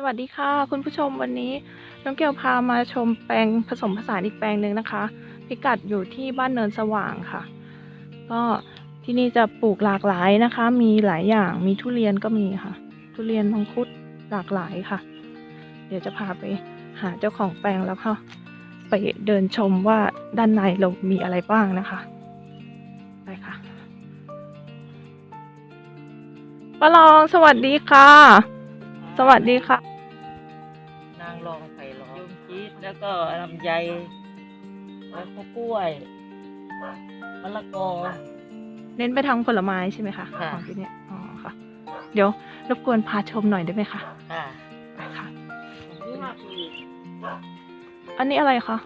สวัสดีค่ะคุณผู้ชมวันนี้น้องเกลพามาชมแปลงผสมผสานอีกแปลงหนึ่งนะคะ พิกัดอยู่ที่บ้านเนินสว่างค่ะ ก็ที่นี่จะปลูกหลากหลายนะคะ มีหลายอย่างมีทุเรียนก็มีค่ะ ทุเรียนมังคุดหลากหลายค่ะ เดี๋ยวจะพาไปหาเจ้าของแปลงแล้วค่ะ ไปเดินชมว่าด้านในเรามีอะไรบ้างนะคะไปค่ะป้าลองสวัสดีค่ะ สวัสดีค่ะ แล้วก็ลำไยแล้วก็กล้วยมะละกอ เน้นไปทางผลไม้ใช่ไหมคะค่ะ ของที่เนี่ยอ๋อค่ะ เดี๋ยวรบกวนพาชมหน่อยได้ไหมคะค่ะไปค่ะ นี่มาคืออันนี้อะไรคะ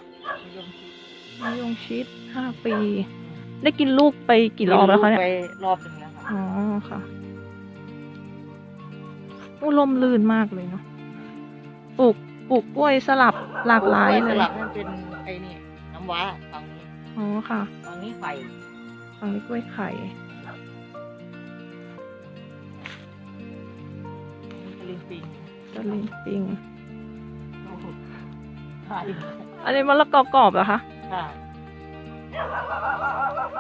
ยมชีสมะยงชิดห้าปี ได้กินลูกไปกี่รอบแล้วคะเนี่ย ไปรอบหนึ่งแล้วค่ะอ๋อค่ะอู้ลมลื่นมากเลยเนาะปลูก ปลูกกล้วยสลับหลากหลายกวเลสย ลับนั่นเป็นไอ้นี่น้ำว้าฝั่งนี้อ๋อค่ะฝั่งนี้ไข่ฝั่งนี้กล้วยไข่นี่ตะลิงปิงตะลิงปิง โอ้โหไข่อันนี้มะละกอกรอบเหรอคะค่ะ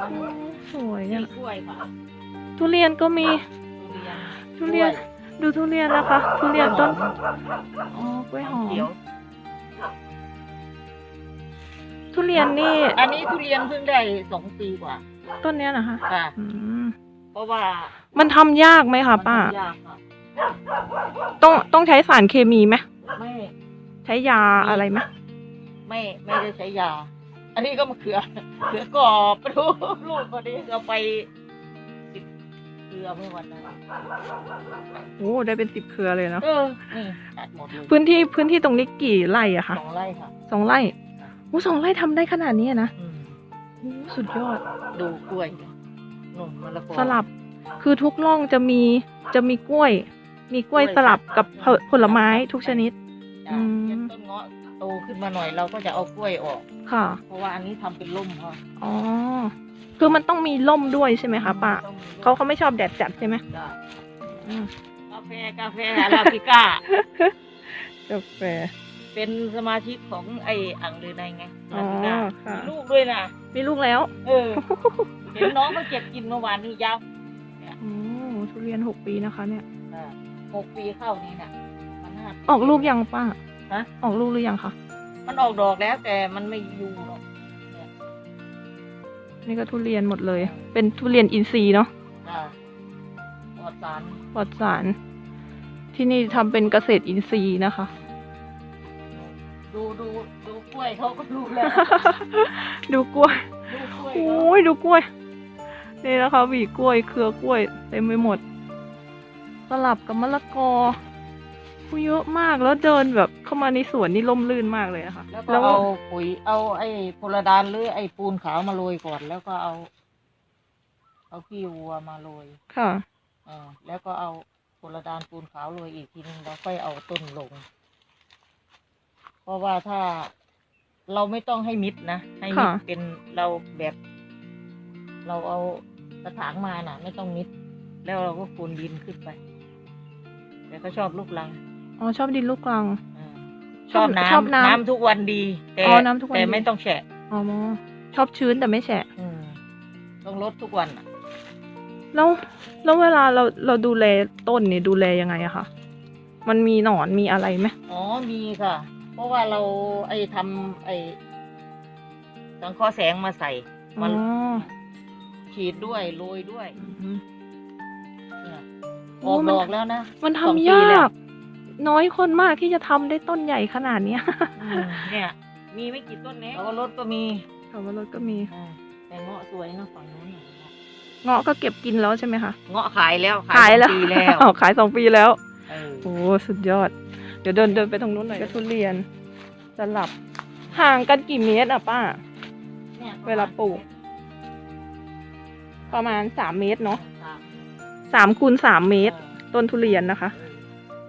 มันสวยมีอะกล้วยค่ะทุเรียนก็มี ทุเรียนทุเรียน ดูทุเรียนนะคะ ทุเรียนต้น อ๋อกล้วยหอมเขียวทุเรียนนี่อันนี้ทุเรียนเพิ่งได้สองปีกว่าต้นเนี้ยนะคะค่ะอืมเพราะว่ามันทำยากไหมคะป้า มันทำยากค่ะต้องต้องใช้สารเคมีไหมไม่ ใช้ยาอะไรไหมไม่ไม่ได้ใช้ยา อันนี้ก็มะเขือเขือกรอบดูลูกพอดีเอาไปติด เกลือเมื่อวันนั้นโอ้ได้เป็นสิบเครือเลยเนาะเออนี่ตัดหมดเลยพื้นที่พื้นที่ตรงนี้กี่ไร่อะคะสองไร่ค่ะสองไร่โอ้สองไร่ทำได้ขนาดนี้อะนะอืมโอ้สุดยอด ดูกล้วยหนุ่มมะละกอ สลับคือทุกร่องจะมีจะมีกล้วย มีกล้วยสลับกับผลผลไม้ทุกชนิด จ้ะอืมเห็นต้นเงาะโตขึ้นมาหน่อยเราก็จะเอากล้วยออก ค่ะ เพราะว่าอันนี้ทำเป็นร่มค่ะอ๋อ คือมันต้องมีร่มด้วยใช่ไหมคะป้าต้องมีร่มเขาเขาไม่ชอบแดดจัดใช่ไหมจ้ะอืมกาแฟกาแฟอาราบิก้า กาแฟ เป็นสมาชิกของไอ้อ่างลือในไงอ๋อลาบิก้าค่ะ มีลูกด้วยนะ มีลูกแล้วเออ เห็นน้องมาเก็บกินเมื่อวานนี้ยาวโอ้ทุเรียนหกปีนะคะ เนี่ยอ่าหกปีเข้านี่น่ะ มันห้าปี ออกลูกยังป้าฮะ ออกลูกหรือยังคะมันออกดอกแล้วแต่มันไม่อยู่หรอก นี่ก็ทุเรียนหมดเลย เป็นทุเรียนอินทรีย์เนาะอ่าปลอดสารปลอดสาร ที่นี่ทำเป็นเกษตรอินทรีย์นะคะ ดูดูดูกล้วยเขาก็รู้แล้วดูกล้วยดูกล้วย โอ้ยดูกล้วย นี่นะคะหวีกล้วย เครือกล้วยเต็มไปหมด สลับกับมะละกอ ผู้เยอะมากแล้วเดินแบบเข้ามาในสวนนี่ร่มรื่นมากเลยอะค่ะแล้วก็เอาปุ๋ยเอาไอ้โพลาดานหรือไอ้ปูนขาวมาโรยก่อน แล้วก็เอา เอาขี้วัวมาโรยค่ะเออแล้วก็เอาโพลาดานปูนขาวโรยอีกทีนึงแล้วค่อยเอาต้นลง เพราะว่าถ้าเราไม่ต้องให้มิดนะให้มิดค่ะเป็นเราแบบ เราเอากระถางมาน่ะ ไม่ต้องมิด แล้วเราก็คูนดินขึ้นไป แต่ก็ชอบลูกลัง อ๋อชอบดินลูกกลางอ่าชชออบบน้ำชอบน้ำน้ำทุกวันดีแต่อ๋อน้ำทุกวันแต่ดี ไม่ต้องแฉะอ๋อชอบชื้นแต่ไม่แฉะ อืมต้องลดทุกวันอะแล้วแล้วเวลาเราเราดูแลต้นเนี่ยดูแลยังไงอะคะมันมีหนอนมีอะไรไหมอ๋อมีค่ะ เพราะว่าเราไอ้ทำไอ้สังเคราะห์แสงมาใส่อ๋มัอนฉีดด้วยโรยด้วยอืม เนี่ยโอ้ออกมัน ดอกแล้วนะ มันทำสองปียาแล้วก น้อยคนมากที่จะทำได้ต้นใหญ่ขนาดเนี้ยอืมเนี่ย มีไม่กี่ต้นเนี้แล้วก็รถก็มีค่ะว่ารถก็มี อ่าแต่เงาะสวยนะฝั่งนู้นน่ะเงาะก็เก็บกินแล้วใช่ไหมคะเงาะขายแล้วขายแล้วสองปีแล้วอ๋อขายสองปีแล้ว เออโอ้สุดยอด เดี๋ยวเดินเดินไปตรงนู้นหน่อยก็ทุเรียนสลับห่างกันกี่เมตรอะป้า นี่ยเวลาปลูก ประมาณสามเมตรเนาะสามสามคูณสามเมตรออต้นทุเรียนนะคะ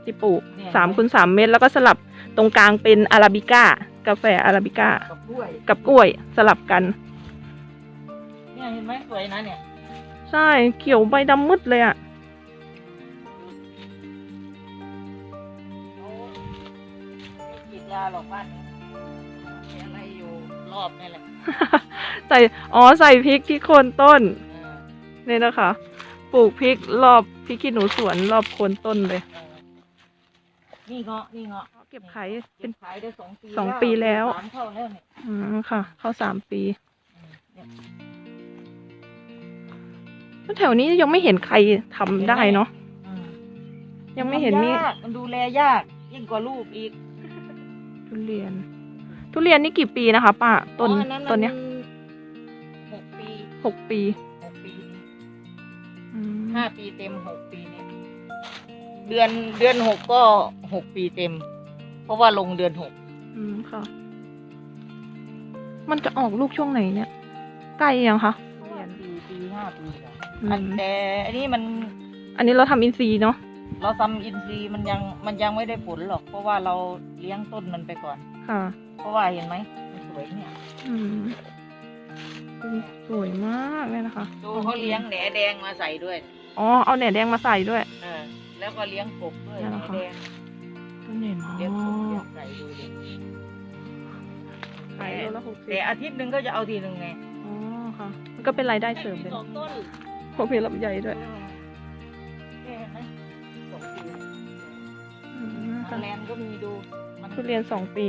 ที่ปลูกเนี่ยสามคูณสามเมตร แล้วก็สลับตรงกลางเป็นอาราบิก้ากาแฟอาราบิก้ากับกล้วยกับกล้วยสลับกัน เนี่ยเห็นไหมสวยนะเนี่ย ใช่เขียวใบดำมืดเลยอะเขายาหรอกบ้านนี้มีอะไรอยู่รอบนี่แหละใส่อ๋อใส่พริกที่โคนต้นเออนี่นะคะ ปลูกพริกรอบพริกขี้หนูสวนรอบโคนต้นเลย เออ นี่เงาะนี่เงาะเก็บขายเก็เป็นบขายได้สองปีสองปีแล้ว สามเท่าแล้วเนี่ยอืมค่ะ เข้าสามปีอืมเนี่ยแล้วแถวนี้ยังไม่เห็นใครทำได้เนาะอืมยังไม่เห็นมียากมันดูแลยาก ยิ่งกว่าลูกอีกทุเรียน ทุเรียนนี่กี่ปีนะคะป้าต้นอ๋ออัต้นเนี้ยหกปีหกปีหกปีนี้อืมห้าปีเต็มหกปีนี้ เดือนเดือนหกก็หกปีเต็ม เพราะว่าลงเดือนหกอืมค่ะ มันจะออกลูกช่วงไหนเนี่ย ใกล้ยังคะทุเรียนปีปีห้าปีแล้วอืมอันแต่อันนี้มัน อันนี้เราทำอินทรีย์เนาะเราทำอินทรีย์มันยังมันยังไม่ได้ผลหรอก เพราะว่าเราเลี้ยงต้นมันไปก่อน ค่ะ เพราะว่าเห็นไหมมันสวยเนี่ย อืมสวยมากเลยนะคะดูเขาเลี้ยงแหนแดงมาใส่ด้วย อ๋อ เอาแหนแดงมาใส่ด้วย เออ แล้วก็เลี้ยงกบด้วยนั่แหนนเหรอคะแดงต้นใหญ่มากเลี้ยงกบเลี้ยงไก่ดูดิขายโลละหกสิบแต่อาทิตย์หนึ่งก็จะเอาทีหนึ่งไงอ๋อค่ะ มันก็เป็นรายได้เสริมเลยสองต้นเพราะมีลำไยด้วยเนี่ยเห็นไหมสองปีอืมทาค่ะงแลนด์ก็มีดูมันทุเรียนสองปี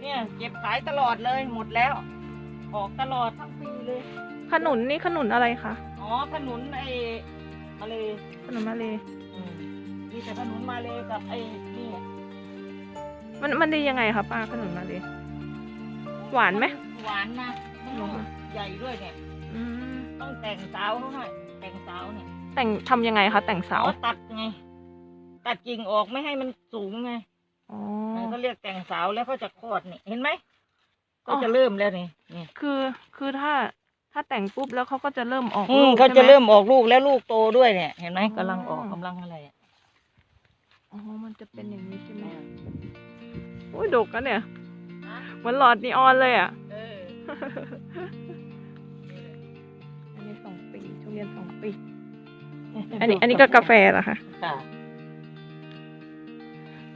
เนี่ยเก็บขายตลอดเลยหมดแล้ว ออกตลอดทั้งปีเลย ขนุนนี่ขนุนอะไรคะ อ๋อขนุนไอ้มาเลยขนุนมาเลยอืมมีแต่ขนุนมาเลยกับไอ้นี่มันมันดียังไงคะป้าขนุนมาเลย หวานไหม หวานนะมันลูกเหรอใหญ่ด้วยเนี่ย อืมต้องแต่งสาวเขาหน่อย แต่งสาวเนี่ยแต่งทำยังไงคะแต่งเสาอ๋อตัดไง ตัดกิ่งออกไม่ให้มันสูงไงอ๋อเขาเรียกแต่งสาวแล้วก็จะคลอดนี่เห็นไหมอ๋ก็อจะเริ่มแล้วนี่นี่คือคือถ้า ถ้าแต่งปุ๊บแล้วเขาก็จะเริ่มออกอืลูมกเขาใช่จะไหเริ่มออกลูกแล้วลูกโตด้วยเนี่ย เห็นไหมอ๋อกำลังออกกำลังอะไรอะอ๋อ มันจะเป็นอย่างนี้ใช่ไหมโอ้ยดกอะเนี่ยเหมือนหลอดนีออนเลยอะ เออ อันนี้สองปีทุเรียนสองปี อันนี้ อันนี้ก็กาแฟเหรอคะค่ะ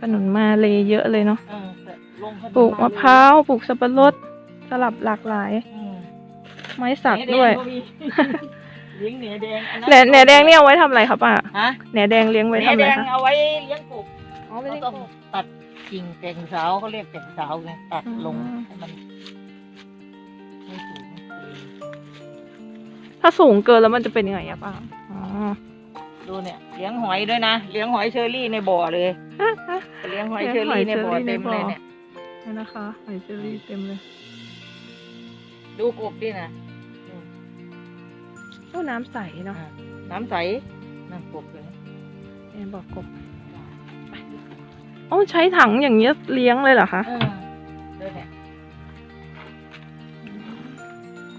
ขนุนมาเลยเยอะเลยเนาะ เออแต่ลงขนปลูกมะพร้าว ปลูกสับปะรด สลับหลากหลาย อืม ไม้สักแหนแงด้วยก็มีเลี้ยงเหนือแดงอัแหนแหนแดงเนี่ยเอาไว้ทำอะไรคะป้าฮะแหนแดงเลี้ยงแหไว้นทำอะแดไรงคะเอาไว้เลี้ยงกบอ๋อไม่เขาได้ต้องตัดกิ่งแต่งสาวเขาเรียกแต่งสาวไงตัดลงอืมให้มันไม่สูงไม่สูงถ้าสูงเกินแล้วมันจะเป็นยังไงอะป้าอ๋อดูเนี่ยเลี้ยงหอยด้วยนะเลี้ยงหอยเชอรี่ในบ่อเลยเลี้ยงหอยเชอรี่ในบ่อเต็มเลยเนี่ย นี่นะคะหอยเชอรี่เต็มเลย ดูกบดินะโอ้น้ำใสเนาะอะน้ำใสนั่นกบเลยแม่บอกกบโอ้ใช้ถังอย่างเงี้ยเลี้ยงเลยเหรอคะเออดูเนี่ย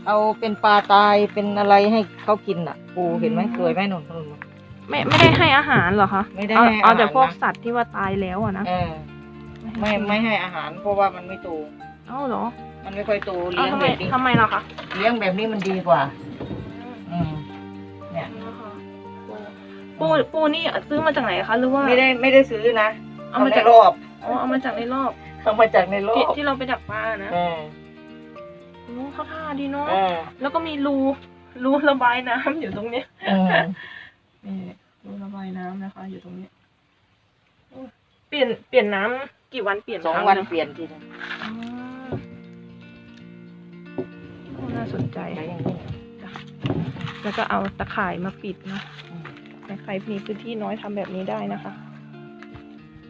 เอาเป็นปลาตายเป็นอะไรให้เขากินอะ ปูเห็นไหมสวยไหมหนุนหนุนไม่ไม่ได้ให้อาหารเหรอคะไม่ได้เอาให้เอาแต่อาหารพวกนะสัตว์ที่ว่าตายแล้วอะนะเออไม่ไม่ให้อาหารเพราะว่ามันไม่โตเอ้าเหรอ มันไม่ค่อยโตเอาเลี้ยงทำไมแบบนี้ทำไมล่ะคะเลี้ยงแบบนี้มันดีกว่า อืมเนี่ยปูปูนี่ซื้อมาจากไหนคะหรือว่าไม่ได้ไม่ได้ซื้อนะเอามาจากในรอบอ๋อเอามาจากในรอบเอามาจากในรอที่บที่เราไปดักปลานะเออโอ้เข้าท่าดีเนาะเออแล้วก็มีรูรูระบายน้ำอยู่ตรงเนี้ยเออนี่รูระบายน้ำนะคะ อยู่ตรงนี้โอ้เปลี่ยนเปลี่ยนน้ำกี่วันเปลี่ยนสองครั้วันนะเปลี่ยนทีนึงาสนใจใช้อย่างนี้แล้วก็เอาตะข่ายมาปิดเนาะอืมแต่ใครมีพื้นที่น้อยทำแบบนี้ได้นะคะ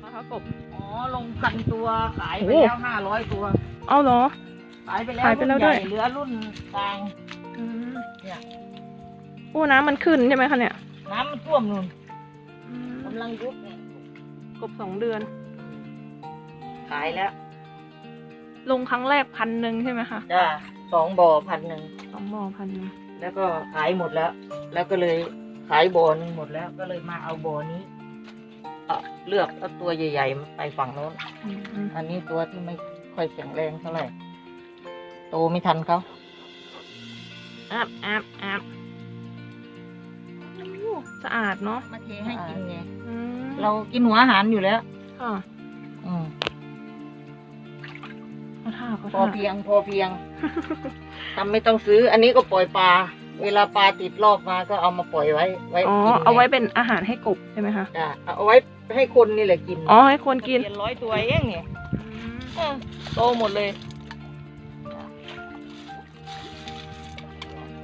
นะคะกบอ๋อ ลงพันตัวขายไปโอ้แล้วห้าร้อยตัว เอาเหรอ ขายไปแล้วขายไปแล้วรุ่นด้วยใหญ่เหลือรุ่นกลางอืมเนี่ยโอ้น้ำมันขึ้นใช่ไหมคะเนี่ย น้ำมันท่วมนู่นอืมกำลังยุบเนี่ยกบสองเดือน ขายแล้ว ลงครั้งแรกพันหนึ่งใช่ไหมคะจ้า สองบ่อพันหนึ่งสองบ่อพันหนึ่งแล้วก็ขายหมดแล้ว แล้วก็เลยขายบ่อหนึงหมดแล้ว ก็เลยมาเอาบ่อนี้เอ่อเลือกเอาตัวใหญ่ๆไปฝั่งโน้นอืมอันนี้ตัวที่ไม่ค่อยแข็งแรงเท่าไหร่ โตไม่ทันเขาแอบแอบแอบโอ้สะอาดเนาะมาเทให้กินไง อืมเรากินหัวอาหารอยู่แล้ว ค่ะอืมเขาท่าเขาพอท่าเพียงพอเพียง ทำไม่ต้องซื้อ อันนี้ก็ปล่อยปลา เวลาปลาติดรอบมาก็เอามาปล่อยไว้ ไว้อ๋อ กินเอาไว้เป็นอาหารให้กบใช่ไหมคะจ้ะเอาไว้ให้คนนี่แหละกินอ๋อให้คนกินเร้อยตัวเองเนี่ยเออโตหมดเลย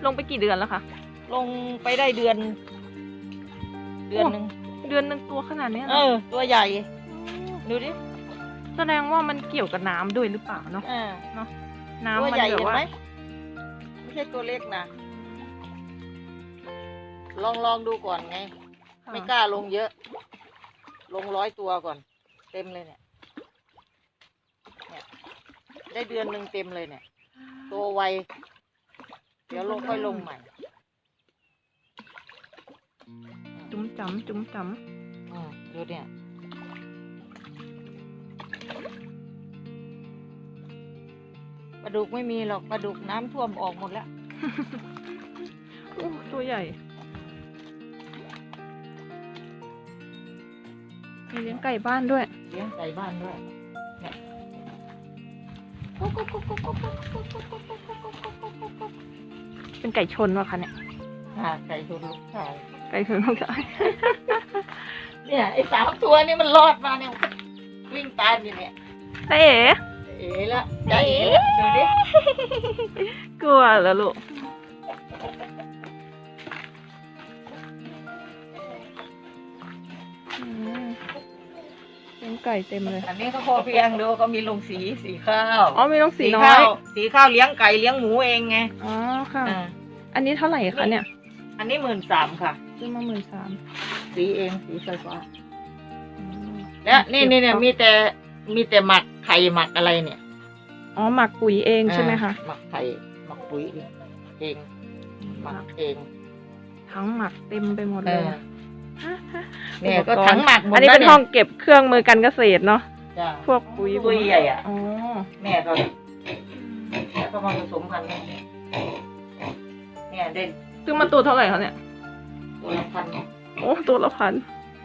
ลงไปกี่เดือนแล้วคะลงไปได้เดือน เดือนหนึ่งเดือนหนึ่งตัวขนาดเนี้ยเอนะอตัวใหญ่ ดูดิแสดงว่ามันเกี่ยวกับน้ำด้วยหรือเปล่าเนาะ อ่าน้ำตัวมันใหญ่แบบเห็นว่า ไหมไม่ใช่ตัวเล็กนะลองลองดูก่อนไงค่ะไม่กล้าลงเยอะ ลงร้อยตัวก่อน เต็มเลยเนี่ยเนี่ย ได้เดือนหนึ่งเต็มเลยเนี่ย ตัวไว เดี๋ยวลงค่อยลงใหม่จุ้มจำจุ้มจอืมดูเนี่ย ปลาดุกไม่มีหรอกปลาดุกน้ำท่วมออกหมดแล้วำอู้ตัวใหญ่มีเลี้ยงไก่บ้านด้วย เลี้ยงไก่บ้านด้วยเป็นไก่ชนวะคะเนี่ยอ่าไก่ชนลูกชายไก่ชนลูกชายเนี่ยไอ้สามตัวนี่มันรอดมาเนี่ยวิ่งตามอยู่เนี่ยเอ๋ เอ๋ละใจเอ๋ละดูดิกลัวเหรอลูกอืมเลี้ยงไก่เต็มเลย อันนี้ก็พอเพียงดูก็มีลงสีสีข้าวอ๋อมีน้องสีน้อข้าวย สีข้าวเลี้ยงไก่เลี้ยงหมูเองไงอ๋อค่ะ อ่าอันนี้เท่าไหร่คะเนี่ย อันนี้หมื่นสามค่ะ ซื้อมาหมื่นสาม สีเองสีไฟฟ้าและนี่นี่เนี่ยมีแต่ มีแต่หมักไข่หมักอะไรเนี่ยอ๋อหมักปุ๋ยเองใช่ไหมคะอ่าหมักไข่หมักปุ๋ยเองหมักเองทั้งหมักเต็มไปหมดเอเลยออะเนี่ยก็ถังหมักหมดอันนี้แล้วเป็นห้องเก็บเครื่องมือการเกษตรเนาะจ้ะพวกปุ๋ยปุ๋ยใหญ่อะอ๋อแม่เขาแล้วก็มาผสมกันเนี่ยเนี่ยเด่นซื้อมาตัวเท่าไหร่คะเนี่ยตัวละพัน โอ้ตัวละพัน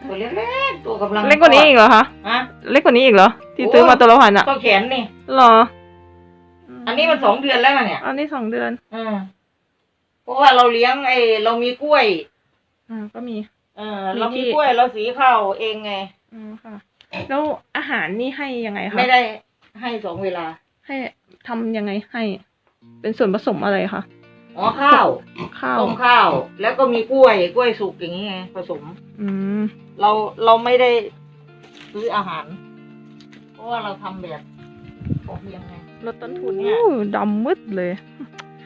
ตัวเล็กๆตัวกำลังเล็กกว่านี้อีกเหรอคะฮะ เล็กกว่านี้อีกเหรอ ที่โอ้ ซื้อมาตัวละพันอะก็แขนนี่ เหรออันนี้มันสองเดือนแล้วนะเนี่ยอันนี้สองเดือนอืมเพราะว่าเราเลี้ยงไอ้เรามีกล้วย อ่าก็มี เออมีเราที่ มีกล้วยเราสีข้าวเองไง อ๋อค่ะ แล้วอาหารนี่ให้ยังไงคะไม่ได้ให้สองเวลา ให้ทำยังไงให้ เป็นส่วนผสมอะไรคะ อ๋อข้าวข้าวต้มข้าว แล้วก็มีกล้วยกล้วยสุกอย่างนี้ไงผสม อืมเราเราไม่ได้ซื้ออาหาร เพราะว่าเราทำแบบพอเพียงไงลดต้นทุนเนี่ยอู้ดำมืดเลย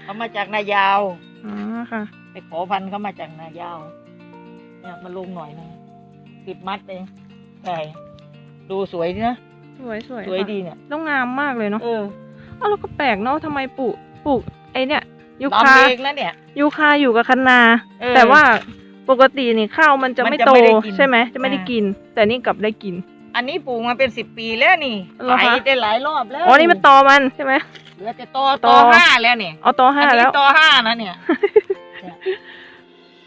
เขามาจากนายาว อ๋อค่ะ ไปขอพันธุ์เขามาจากนายาว เนี่ยมาลงหน่อยนึงสิบมัดเองใช่ดูสวยดีนะ สวยสวยสวยค่ะดีเนี่ย แล้วงามมากเลยเนาะเอออ้าวแล้วก็แปลกเนาะทำไมปลูกปลูกไอเนี่ ยยูดำคาเองนะเนี่ย ยูคาอยู่กับคันนา เออแต่ว่าปกตินี่ข้าวมันจะมันไม่จะโตไม่ได้กินใช่ไหมจะไม่ได้อ่ากิน แต่นี่กลับได้กิน อันนี้ปลูกมาเป็นสิบปีแล้วนี่เหรอคะขายได้หลายรอบแล้วอ๋อนี่มันตอมันใช่ไหม เหลือแต่ตอตตอ อห้าแล้วเนี่ยเอาตอห้าอันแล้นี้วตอห้านะเนี่ย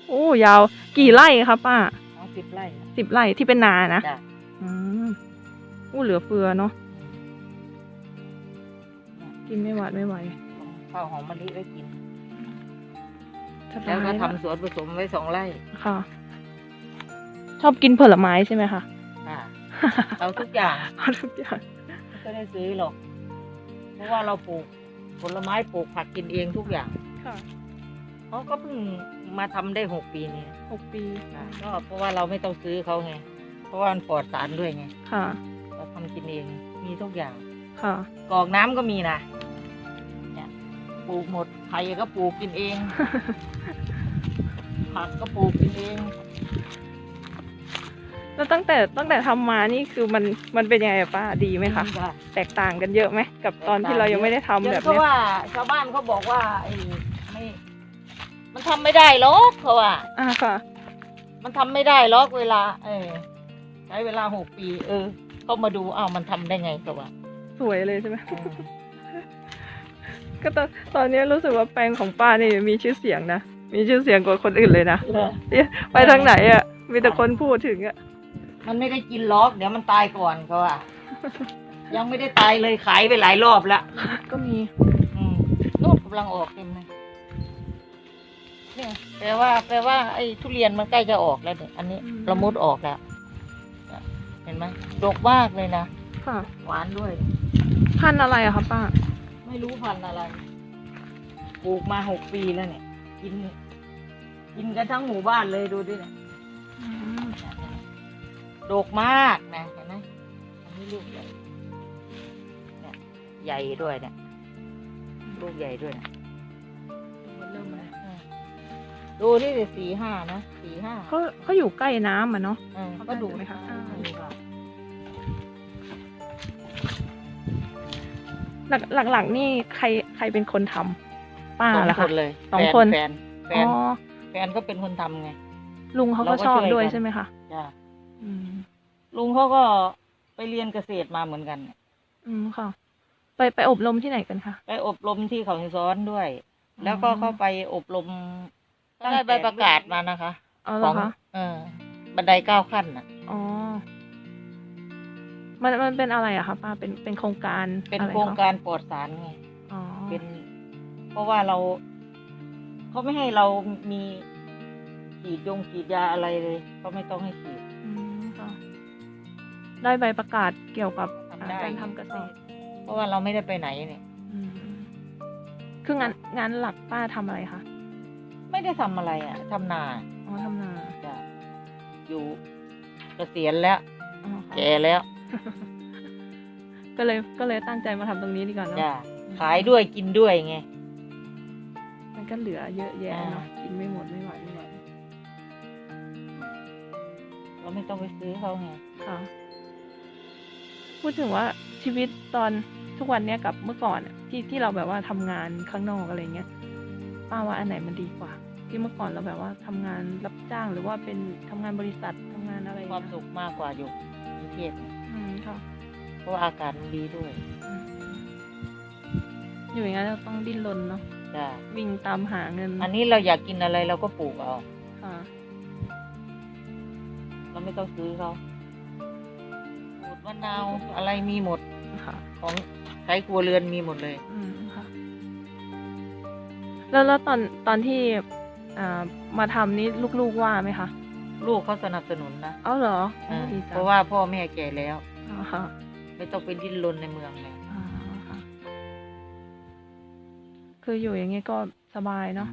โอ้ยาว กี่ไร่ครับป้าอ๋อสิบไร่สิบไร่ที่เป็นนานะจ้ะอืมอู้เหลือเฟือเนาะกินไม่หวาดไม่ไหวข้าวหอมมะลิไว้กิน สบาแล้วก็ยทำสวนผสมไว้สองไร่ค่ะ ชอบกินผลไม้ใช่ไหมคะ อ่าเอาทุกอย่างเอาทุกอย่างไม่ได้ซื้อหรอก เพราะว่าเราปลูกผลไม้ปลูกผักกินเองทุกอย่างค่ะเขาก็เพิ่งมาทำได้หกปีนี้หกปีอ่าก็เพราะว่าเราไม่ต้องซื้อเขาไง เพราะว่ามันปลอดสารด้วยไงค่ะเราทำกินเองมีทุกอย่าง ค่ะกรอกน้ำก็มีนะเนี่ยปลูกหมดไผ่ก็ปลูกกินเอง ผักก็ปลูกกินเองแล้วตั้งแต่ตั้งแต่ทำมานี่คือมันมันเป็นยังไงอะป้าดีไหมคะจ้แตกต่างกันเยอะไหมกับตอนที่เรายังไม่ได้ทำเดี๋แบยวบเพราะเนี้ยว่าชาวบ้านเขาบอกว่าไอ้ไม่ มันทำไม่ได้หรอกเขาว่า อ่าค่ะ มันทำไม่ได้หรอกเวลา เออใช้เวลาหกปี เออเขามาดูอ้าวมันทำได้ไงเขาว่าสวยเลยใช่ไหมอืมก็ตอนตอนนี้รู้สึกว่าแปลงของป้านี่มีชื่อเสียงนะ มีชื่อเสียงกว่าคนอื่นเลยนะไปทางไหนอะมีแต่คนพูดถึงอะมันไม่ได้กินล็อก เดี๋ยวมันตายก่อนเขาอะยังไม่ได้ตายเลยขายไปหลายรอบแล้วก็มีอืมนู่นกำลังออกเต็มเลยเนี่ยแปลว่า แปลว่าไอ้ทุเรียนมันใกล้จะออกแล้วเนี่ยอันนี้อืมละมุดออกแล้วเนี่ยเห็นไหมดกมากเลยนะค่ะหวานด้วย พันธุ์อะไรอะคะป้า ไม่รู้พันธุ์อะไร ปลูกมาหกปีแล้วเนี่ย กินกินกันทั้งหมู่บ้านเลยดูดิเนี่ยอืมดกมากนะเห็นไหมอันนี้ลูกใหญ่เนี่ยใหญ่ด้วยเนี่ยลูกใหญ่ด้วยนะเริ่มแล้วอืมดูที่สี่ห้านะสี่ห้าเขาเขาอยู่ใกล้น้ำอะเนาะเออเขาก็ดูได้ไหมคะอ่าดูค่ะหลักหลักหลักนี่ใครใครเป็นคนทำ ป้าสองเหรอคคะนเลยสองแฟคน แฟนแฟอ๋น อแฟนก็เป็นคนทำไง ลุงเขาก็เราก็ชอบช่วยด้วยกันใช่ไหมคะจ้ะอืม ลุงเขาก็ไปเรียนเกษตรมาเหมือนกัน อืมค่ะ ไปไปอบรมที่ไหนกันคะ ไปอบรมที่เขาหินซ้อนด้วยอ๋อแล้วก็เข้าไปอบรมได้ใบประกาศมานะคะอ๋อเหรขอองคะเออบันไดเก้าขั้นน่ะ อ๋อ มันมันเป็นอะไรอะคะป้าเป็นเป็นโครงการเป็นอะไระโครงการปลอดสารไงอ๋อเป็น เพราะว่าเราเขาไม่ให้เรามีฉีดยงฉีดยาอะไรเลยเขาไม่ต้องให้ฉีด อืมค่ะได้ใบประกาศเกี่ยวกับทำได้ การทำเกษตรเพราะว่าเราไม่ได้ไปไหนเนี่ย อืมคืองานงานหลักป้าทำอะไรคะไม่ได้ทำอะไรอะทำนาอ๋อทำนาจ้ะอยู่เกษียณแล้ว อ๋อค่ะแก่แล้วก็เลยก็เลยตั้งใจมาทำตรงนี้ดีกว่าเนาะจ้ะขายด้วยกินด้วยไงมัน ก็เหลือเยอะแยะเนาะอ่ากินไม่หมดไม่ไหวไม่ไหวเราไม่ต้องไปซื้อเขาไงค่ะพูดถึงว่าชีวิตตอนทุกวันเนี้ยกับเมื่อก่อนอะที่ที่เราแบบว่าทำงานข้างนอกอะไรเงี้ยป้าว่าอันไหนมันดีกว่า ที่เมื่อก่อนเราแบบว่าทำงานรับจ้างหรือว่าเป็นทำงานบริษัททำงานอะไรความเงี้ยสุขมากกว่าอยู่กรุงเทพอืมค่ะเพราะว่าอากาศมันดีด้วยอืมอยู่อย่างนั้นเราต้องดิ้นรนเนาะ จ้ะวิ่งตามหาเงินอันนี้เราอยากกินอะไรเราก็ปลูกเอาค่ะเราไม่ต้องซื้อเขาปลูกมะนาวอะไรมีหมดค่ะ ของใช้ครัวเรือนมีหมดเลย อืมค่ะ แล้วแล้วตอนตอนที่อ่ามาทำนี้ลูกๆว่าไหมคะลูกเขาสนับสนุนนะเอาเหรอเออดีจังเพราะว่าพ่อแม่แก่แล้ว อ๋อค่ะ ไม่ต้องไปดิ้นรนในเมืองเลย คืออยู่อย่างนี้ก็สบายเนาะ